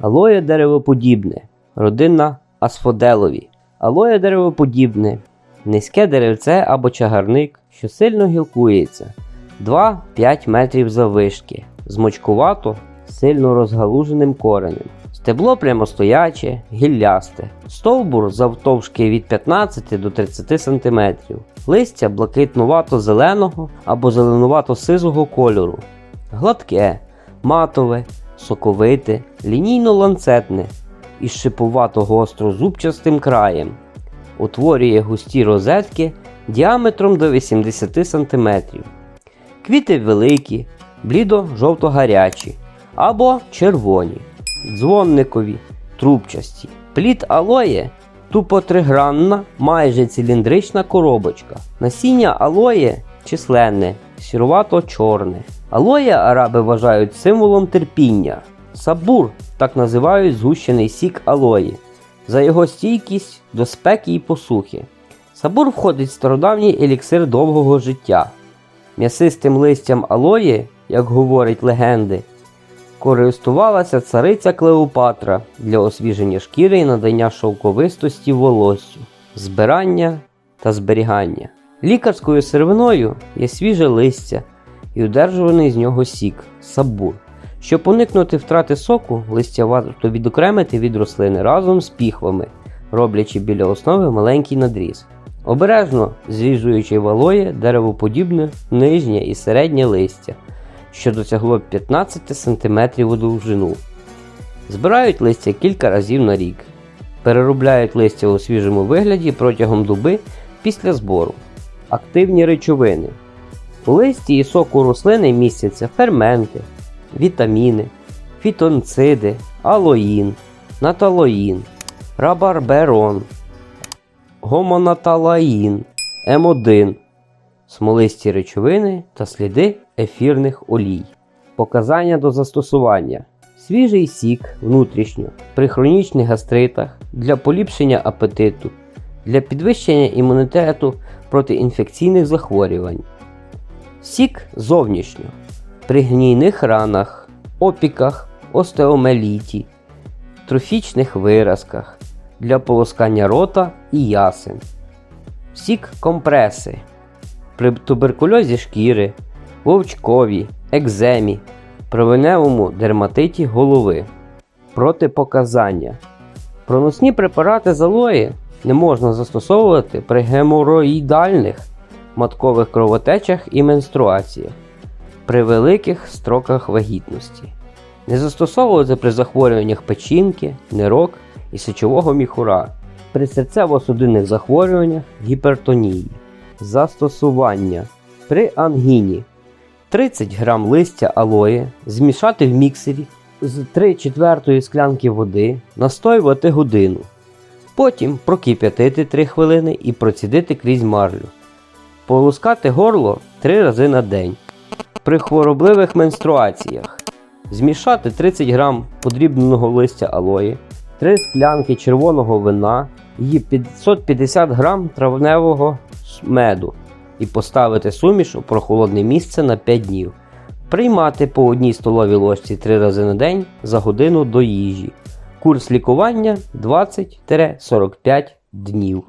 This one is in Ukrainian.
Алоє деревоподібне, родинна асфоделові. Алоє деревоподібне, низьке деревце або чагарник, що сильно гілкується, 2-5 метрів заввишки, змочкувато, сильно розгалуженим коренем. Стебло прямостояче, гіллясте, стовбур завтовшки від 15 до 30 см, листя блакитнувато-зеленого або зеленувато-сизого кольору, гладке, матове, соковите, лінійно-ланцетне із шипувато-гостро-зубчастим краєм. Утворює густі розетки діаметром до 80 см. Квіти великі, блідо-жовто-гарячі або червоні, дзвонникові, трубчасті. Плід алоє тупо тригранна, майже циліндрична коробочка. Насіння алоє численне, сірувато-чорне. Алоє араби вважають символом терпіння. Сабур так називають згущений сік алої за його стійкість до спеки і посухи. Сабур входить в стародавній еліксир довгого життя. М'ясистим листям алої, як говорять легенди, користувалася цариця Клеопатра для освіження шкіри і надання шовковистості волоссю, збирання та зберігання. Лікарською сировиною є свіже листя і одержуваний з нього сік сабур. Щоб уникнути втрати соку, листя варто відокремити від рослини разом з піхвами, роблячи біля основи маленький надріз. Обережно зріжуючи валоє деревоподібне нижнє і середнє листя, що досягло 15 см у довжину. Збирають листя кілька разів на рік. Переробляють листя у свіжому вигляді протягом доби після збору. Активні речовини. У листі і соку рослини містяться ферменти, вітаміни, фітонциди, алоїн, наталоїн, рабарберон, гомонаталаїн, М1, смолисті речовини та сліди ефірних олій. Показання до застосування. Свіжий сік внутрішньо при хронічних гастритах для поліпшення апетиту, для підвищення імунітету проти інфекційних захворювань. Сік зовнішньо при гнійних ранах, опіках, остеомеліті, трофічних виразках для полоскання рота і ясен. Сік компреси при туберкульозі шкіри, вовчкові, екземі, провиневому дерматиті голови. Протипоказання. Проносні препарати з алої не можна застосовувати при геморроїдальних маткових кровотечах і менструаціях при великих строках вагітності. Не застосовувати при захворюваннях печінки, нирок і сечового міхура, при серцево-судинних захворюваннях, гіпертонії. Застосування при ангіні 30 грам листя алої змішати в міксері з 3 четвертої склянки води, настоювати годину. Потім прокип'ятити 3 хвилини і процідити крізь марлю. Полоскати горло 3 рази на день. При хворобливих менструаціях змішати 30 грам подрібненого листя алої, 3 склянки червоного вина і 550 грам травневого меду і поставити суміш у прохолодне місце на 5 днів. Приймати по одній столовій ложці 3 рази на день за годину до їжі. Курс лікування 20-45 днів.